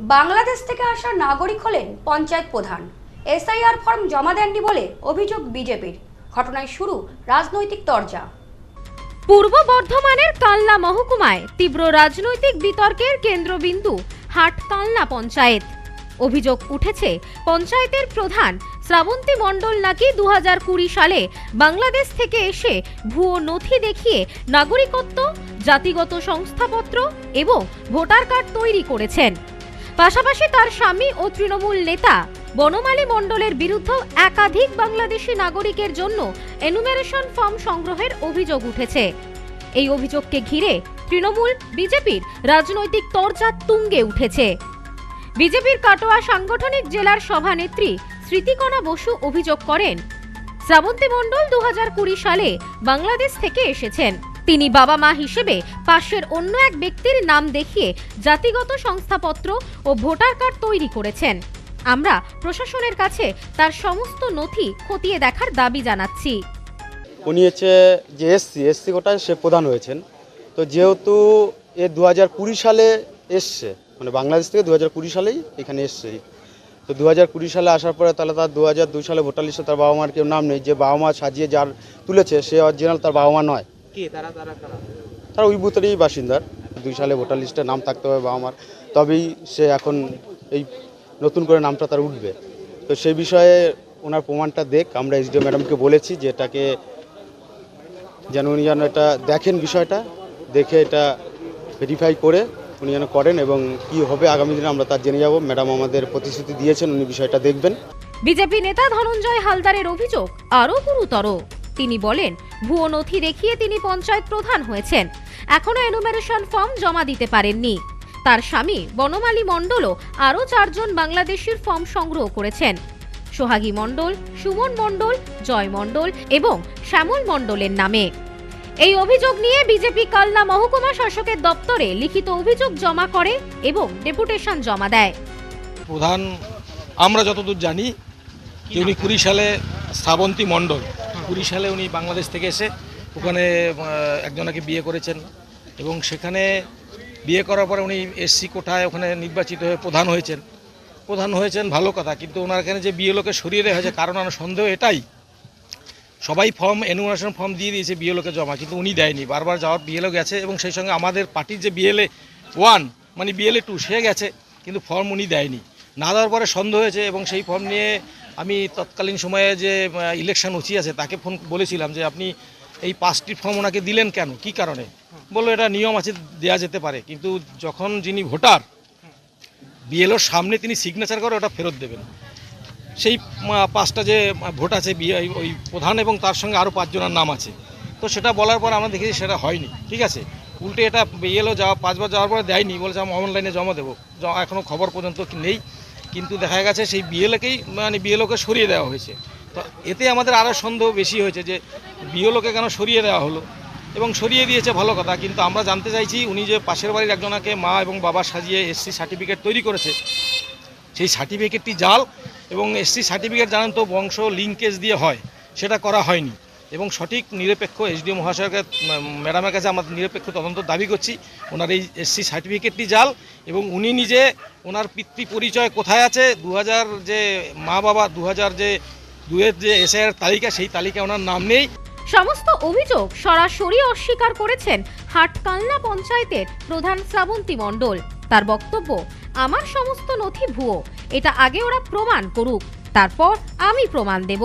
বাংলাদেশ থেকে আসা নাগরিক হলেন পঞ্চায়েত প্রধান। এসআইআর ফর্ম জমা দেননি বলে অভিযোগ বিজেপির। ঘটনায় শুরু রাজনৈতিক তরজা। পূর্ব বর্ধমানের কালনা মহকুমায় তীব্র রাজনৈতিক বিতর্কের কেন্দ্রবিন্দু হাট কালনা পঞ্চায়েত। অভিযোগ উঠেছে, পঞ্চায়েতের প্রধান শ্রাবন্তী মণ্ডল নাকি দু হাজার কুড়ি সালে বাংলাদেশ থেকে এসে ভুয়ো নথি দেখিয়ে নাগরিকত্ব, জাতিগত সংস্থাপত্র এবং ভোটার কার্ড তৈরি করেছেন। পাশাপাশি তার স্বামী ও তৃণমূল নেতা বনমালী মণ্ডলের বিরুদ্ধে একাধিক বাংলাদেশি নাগরিকের জন্য এনুমেরেশন ফর্ম সংগ্রহের অভিযোগ উঠেছে। এই অভিযোগকে ঘিরে তৃণমূল, বিজেপির রাজনৈতিক তরজা তুঙ্গে উঠেছে। বিজেপির কাটোয়া সাংগঠনিক জেলার সভানেত্রী স্মৃতিকণা বসু অভিযোগ করেন, শ্রাবন্তী মণ্ডল দু হাজার কুড়ি সালে বাংলাদেশ থেকে এসেছেন। তিনি বাবা মা হিসেবে পাশের অন্য এক ব্যক্তির নাম দেখিয়ে জাতিগত সংস্থাপত্র ও ভোটার কার্ড তৈরি করেছেন। আমরা প্রশাসনের কাছে তার সমস্ত নথি খতিয়ে দেখার দাবি জানাচ্ছি। উনি হচ্ছে যে এসসি এসসি কোটায় সে প্রধান হয়েছেন। তো যেহেতু এ দু হাজার কুড়ি সালে এসছে মানে বাংলাদেশ থেকে দু হাজার কুড়ি সালেই এখানে এসছে। তো দু হাজার কুড়ি সালে আসার পরে তাহলে তার দু হাজার দুই সালে ভোটার লিস্টে তার বাবা মার কেউ নাম নেই। যে বাবা মা সাজিয়ে যার তুলেছে, সে অরিজিনাল তার বাবা মা নয়। কে? তারা তারা কারা তার ওই বুথেরই বাসিন্দার। দুই সালে ভোটার লিস্টে নাম থাকতে হবে বা আমার তবেই সে এখন এই নতুন করে নামটা তার উঠবে। তো সেই বিষয়ে ওনার প্রমাণটা দেখ। আমরা এসডিও ম্যাডামকে বলেছি যে এটাকে যেন উনি যেন এটা দেখেন বিষয়টা দেখে এটা ভেরিফাই করে উনি যেন করেন এবং কি হবে আগামী দিনে আমরা তার জেনে যাব। ম্যাডাম আমাদের প্রতিশ্রুতি দিয়েছেন উনি বিষয়টা দেখবেন। বিজেপি নেতা ধনঞ্জয় হালদারের অভিযোগ আরও গুরুতর। তিনি বলেন, ভুয়ো নথি দেখিয়ে তিনি পঞ্চায়েত প্রধান হয়েছেন। এখনও এনুমেরেশন ফর্ম জমা দিতে পারেননি। তার স্বামী বনমালী মণ্ডলও আরও চারজন বাংলাদেশের ফর্ম সংগ্রহ করেছেন। সোহাগী মণ্ডল, সুমন মণ্ডল, জয় মণ্ডল এবং শ্যামল মণ্ডলের নামে। এই অভিযোগ নিয়ে বিজেপি কালনা মহকুমা শাসকের দপ্তরে লিখিত অভিযোগ জমা করে এবং ডেপুটেশন জমা দেয়। প্রধান, আমরা যতদূর জানি উনি কুড়ি সালে শ্রাবন্তী মণ্ডল। কুড়ি সালে উনি বাংলাদেশ থেকে এসে ওখানে একজনাকে বিয়ে করেছেন। এবং সেখানে বিয়ে করার পরে উনি এসসি কোঠায় ওখানে নির্বাচিত হয়ে প্রধান হয়েছেন। প্রধান হয়েছেন ভালো কথা, কিন্তু ওনার এখানে যে বিয়ে লোকে সরিয়ে দেওয়া হয়েছে কারণ আমার সন্দেহ এটাই। সবাই ফর্ম এনুমেশন ফর্ম দিয়ে দিয়েছে বিএলওকে জমা, কিন্তু উনি দেয়নি। বারবার যাওয়ার বিয়ে বিএলও গেছে এবং সেই সঙ্গে আমাদের পার্টির যে বিএলএ ওয়ান মানে বিএলএ টু, সে গেছে, কিন্তু ফর্ম উনি দেয়নি। না দেওয়ার পরে সন্দেহ হয়েছে এবং সেই ফর্ম নিয়ে আমি তৎকালীন সময়ে যে ইলেকশন উচি আছে, তাকে ফোন বলেছিলাম যে, আপনি এই পাঁচটি ফর্ম ওনাকে দিলেন কেন? কি কারণে? বলল, এটা নিয়ম আছে দেওয়া যেতে পারে। কিন্তু যখন যিনি ভোটার বিএলওর সামনে তিনি সিগনেচার করে, ওটা ফেরত দেবেন। সেই পাঁচটা যে ভোট আছে ওই- প্রধান এবং তার সঙ্গে আরও পাঁচজনের নাম আছে। তো সেটা বলার পর আমরা দেখেছি সেটা হয়নি, ঠিক আছে? উল্টে এটা বিএলও যাওয়া, পাঁচবার যাওয়ার পরে দেয়নি, বলেছে, আমি অনলাইনে জমা দেবো। এখনও খবর পর্যন্ত নেই। কিন্তু দেখা গেছে সেই বিএলওকেই মানে বিএলওকে সরিয়ে দেওয়া হয়েছে। তো এতে আমাদের আরও সন্দেহ বেশি হয়েছে যে বিএলওকে কেন সরিয়ে দেওয়া হলো। এবং সরিয়ে দিয়েছে ভালো কথা, কিন্তু আমরা জানতে চাইছি উনি যে পাশের বাড়ির একজনাকে মা এবং বাবা সাজিয়ে এসসি সার্টিফিকেট তৈরি করেছে, সেই সার্টিফিকেটটি জাল এবং এসসি সার্টিফিকেট জানেন তো বংশ লিঙ্কেজ দিয়ে হয়, সেটা করা হয়নি। এবং সঠিক নিরপেক্ষ এসডিও মহাশয়কে ম্যাডামের কাছে আমরা নিরপেক্ষ তদন্ত দাবি করছি। ওনার এই এসসি সার্টিফিকেটটি জাল এবং উনি নিজে ওনার পিতৃ পরিচয় কোথায় আছে দু হাজার যে মা বাবা দু হাজার যে দুয়ের যে এসআইয়ের তালিকা, সেই তালিকায় ওনার নাম নেই। সমস্ত অভিযোগ সরাসরি অস্বীকার করেছেন হাটকালনা পঞ্চায়েতের প্রধান শ্রাবন্তী মণ্ডল। তার বক্তব্য, আমার সমস্ত নথি ভুয়ো। এটা আগে ওরা প্রমাণ করুক, তারপর আমি প্রমাণ দেব।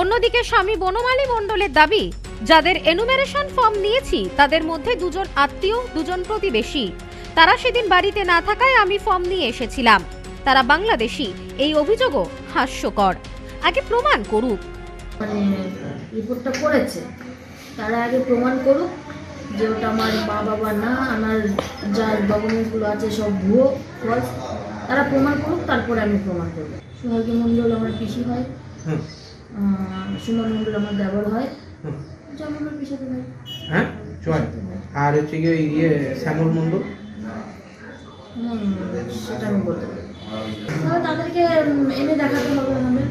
অন্যদিকে স্বামী বনমালী মণ্ডলের দাবি যাদের এনুমেরেশন ফর্ম নিয়েছি তাদের মধ্যে দুজন আত্মীয় দুজন প্রতিবেশী। তারা সেদিন বাড়িতে না থাকায় আমি ফর্ম নিয়ে এসেছিলাম। তারা বাংলাদেশি। এই অভিযোগও হাস্যকর। আগে প্রমাণ করুক। মানে রিপোর্টটা করেছে। তারা আগে প্রমাণ করুক যে ওটা আমার মা বাবা না আমার যার ডকুমেন্টসগুলো আছে সব ভুয়ো ফলস তারা প্রমাণ করুক তারপরে আমি প্রমাণ করব। সোহাগী মণ্ডল আমার পিসি হয় সুমন মণ্ডল আমার দেবর হয়। পিসাতে ভাই হ্যাঁ? জয় আর হচ্ছে গিয়ে ইয়ে শ্যামল মণ্ডল হুম, সেটা আমি বলতে পারি। তাহলে তাদেরকে এনে দেখাতে হবে আমাদের।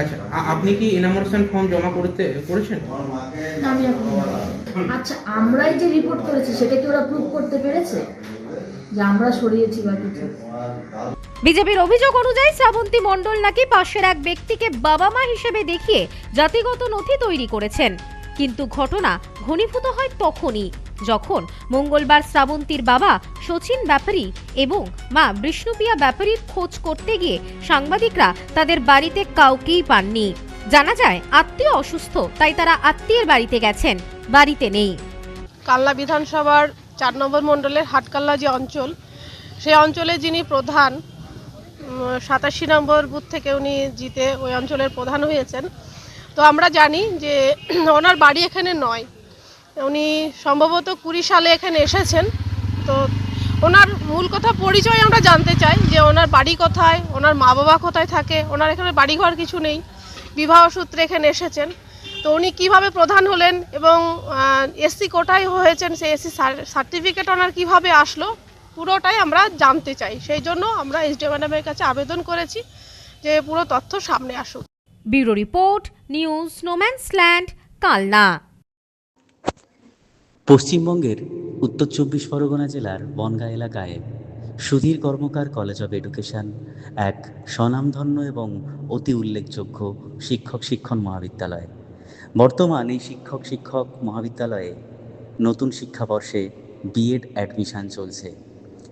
আচ্ছা আপনি কি ইনামোরেশন ফর্ম জমা করতে করেছেন? আমি আচ্ছা আমরাই যে রিপোর্ট করেছি সেটা কি ওরা প্রুভ করতে পেরেছে? যে আমরা সরিয়েছি বা কিছু? বিজেপির অভিযোগ অনুযায়ী শ্রাবন্তী মণ্ডল নাকি পাশের এক ব্যক্তিকে বাবা মা হিসেবে দেখিয়ে জাতিগত নথি তৈরি করেছেন। কিন্তু ঘটনা ঘনীভূত হয় তখনই, যখন মঙ্গলবার শ্রাবন্তীর বাবা শচীন ব্যাপারী এবং মা বিষ্ণুপ্রিয়া ব্যাপারীর খোঁজ করতে গিয়ে সাংবাদিকরা তাদের বাড়িতে কাউকেই পাননি। জানা যায়, আত্মীয় অসুস্থ, তাই তারা আত্মীয়ের বাড়িতে গেছেন, বাড়িতে নেই। কাল্লা বিধানসভার চার নম্বর মণ্ডলের হাটকাল্লা যে অঞ্চল, সেই অঞ্চলে যিনি প্রধান সাতাশি নম্বর বুথ থেকে উনি জিতে ওই অঞ্চলের প্রধান হয়েছেন। তো আমরা জানি যে ওনার বাড়ি এখানে নয়। উনি সম্ভবত কুড়ি সালে এখানে এসেছেন। তো ওনার মূল কথা পরিচয় আমরা জানতে চাই যে ওনার বাড়ি কোথায়, ওনার মা বাবা কোথায় থাকে, ওনার এখানে বাড়িঘর কিছু নেই, বিবাহ সূত্রে এখানে এসেছেন। তো উনি কীভাবে প্রধান হলেন এবং এসসি কোটায় হয়েছেন, সেই এসসি সার্টিফিকেট ওনার কীভাবে আসলো? পুরোটাই আমরা জানতে চাই। সেই জন্য আমরা এসডিও ম্যাডামের কাছে আবেদন করেছি যে পুরো তথ্য সামনে আসুক। ব্যুরো রিপোর্ট নিউজ স্নোম্যান্সল্যান্ড কালনা। পশ্চিমবঙ্গের উত্তর চব্বিশ পরগনা জেলার বনগাঁ এলাকায় Sudhir Karmakar college of education এক স্বনামধন্য এবং অতি উল্লেখযোগ্য শিক্ষক শিক্ষণ মহাবিদ্যালয়। বর্তমান এই শিক্ষক শিক্ষক মহাবিদ্যালয়ে নতুন শিক্ষাবর্ষে বিএড অ্যাডমিশান চলছে।